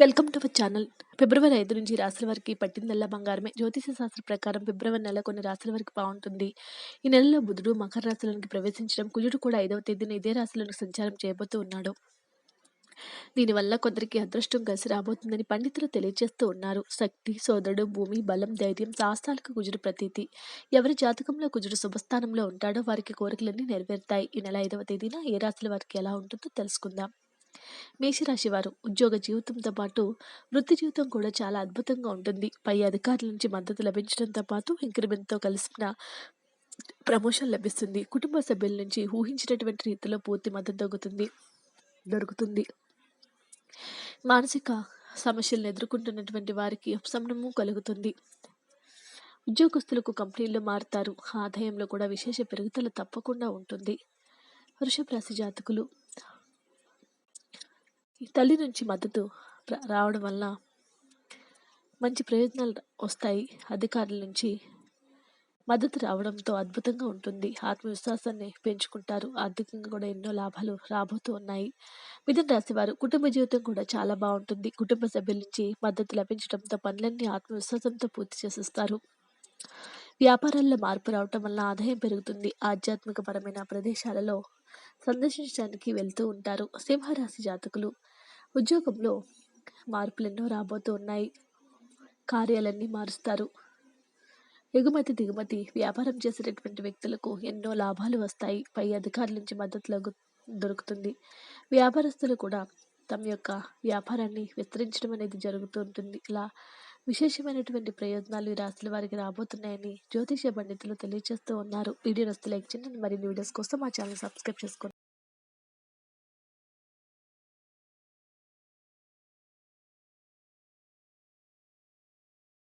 Welcome to our channel. ఫిబ్రవరి ఐదు నుంచి రాశుల వారికి పట్టిందల్లా బంగారమే. జ్యోతిష శాస్త్ర ప్రకారం ఫిబ్రవరి నెల కొన్ని రాశుల వరకు బాగుంటుంది. ఈ నెలలో బుధుడు మకర రాశిలోనికి ప్రవేశించడం కుజుడు కూడా ఐదవ తేదీన ఇదే రాశిలోనికి సంచారం చేయబోతూ ఉన్నాడు. దీనివల్ల కొందరికి అదృష్టం కలిసి రాబోతుందని పండితులు తెలియజేస్తూ ఉన్నారు. శక్తి సోదరుడు భూమి బలం ధైర్యం శాస్త్రాలకు కుజుడు ప్రతీతి. ఎవరి జాతకంలో కుజుడు శుభస్థానంలో ఉంటాడో వారికి కోరికలన్నీ నెరవేరుతాయి. ఈ నెల ఐదవ తేదీన ఏ రాశుల వారికి ఎలా ఉంటుందో తెలుసుకుందాం. మేషరాశి వారు ఉద్యోగ జీవితంతో పాటు వృత్తి జీవితం కూడా చాలా అద్భుతంగా ఉంటుంది. పై అధికారుల నుంచి మద్దతు లభించడంతో పాటు ఇంక్రిమెంట్తో కలిసిన ప్రమోషన్ లభిస్తుంది. కుటుంబ సభ్యుల నుంచి ఊహించినటువంటి రీతిలో పూర్తి మద్దతు దొరుకుతుంది. దొరుకుతుంది. మానసిక సమస్యలను ఎదుర్కొంటున్నటువంటి వారికి ఉపశమనము కలుగుతుంది. ఉద్యోగస్తులకు కంపెనీలు మారుతారు. ఆదాయంలో కూడా విశేష పెరుగుదల తప్పకుండా ఉంటుంది. వృషభ రాశి జాతకులు తల్లి నుంచి మద్దతు రావడం వల్ల మంచి ప్రయోజనాలు వస్తాయి. అధికారుల నుంచి మద్దతు రావడంతో అద్భుతంగా ఉంటుంది. ఆత్మవిశ్వాసాన్ని పెంచుకుంటారు. ఆర్థికంగా కూడా ఎన్నో లాభాలు రాబోతూ ఉన్నాయి. మిథున రాశి వారు కుటుంబ జీవితం కూడా చాలా బాగుంటుంది. కుటుంబ సభ్యుల నుంచి మద్దతు లభించడంతో పనులన్నీ ఆత్మవిశ్వాసంతో పూర్తి చేసేస్తారు. వ్యాపారాల్లో మార్పు రావటం వల్ల ఆదాయం పెరుగుతుంది. ఆధ్యాత్మికపరమైన ప్రదేశాలలో సందర్శించడానికి వెళ్తూ ఉంటారు సింహరాశి జాతకులు. ఉద్యోగంలో మార్పులు ఎన్నో రాబోతూ ఉన్నాయి. కార్యాలన్నీ మారుస్తారు. ఎగుమతి దిగుమతి వ్యాపారం చేసేటటువంటి వ్యక్తులకు ఎన్నో లాభాలు వస్తాయి. పై అధికారుల నుంచి మద్దతు దొరుకుతుంది. వ్యాపారస్తులు కూడా తమ యొక్క వ్యాపారాన్ని విస్తరించడం అనేది జరుగుతూ ఉంటుంది. ఇలా విశేషమైనటువంటి ప్రయోజనాలు ఈ రాశుల వారికి రాబోతున్నాయని జ్యోతిష పండితులు తెలియజేస్తూ ఉన్నారు. వీడియో నస్తే లైక్ చేయండి. మరిన్ని వీడియోస్ కోసం మా ఛానల్ సబ్స్క్రైబ్ చేసుకోండి.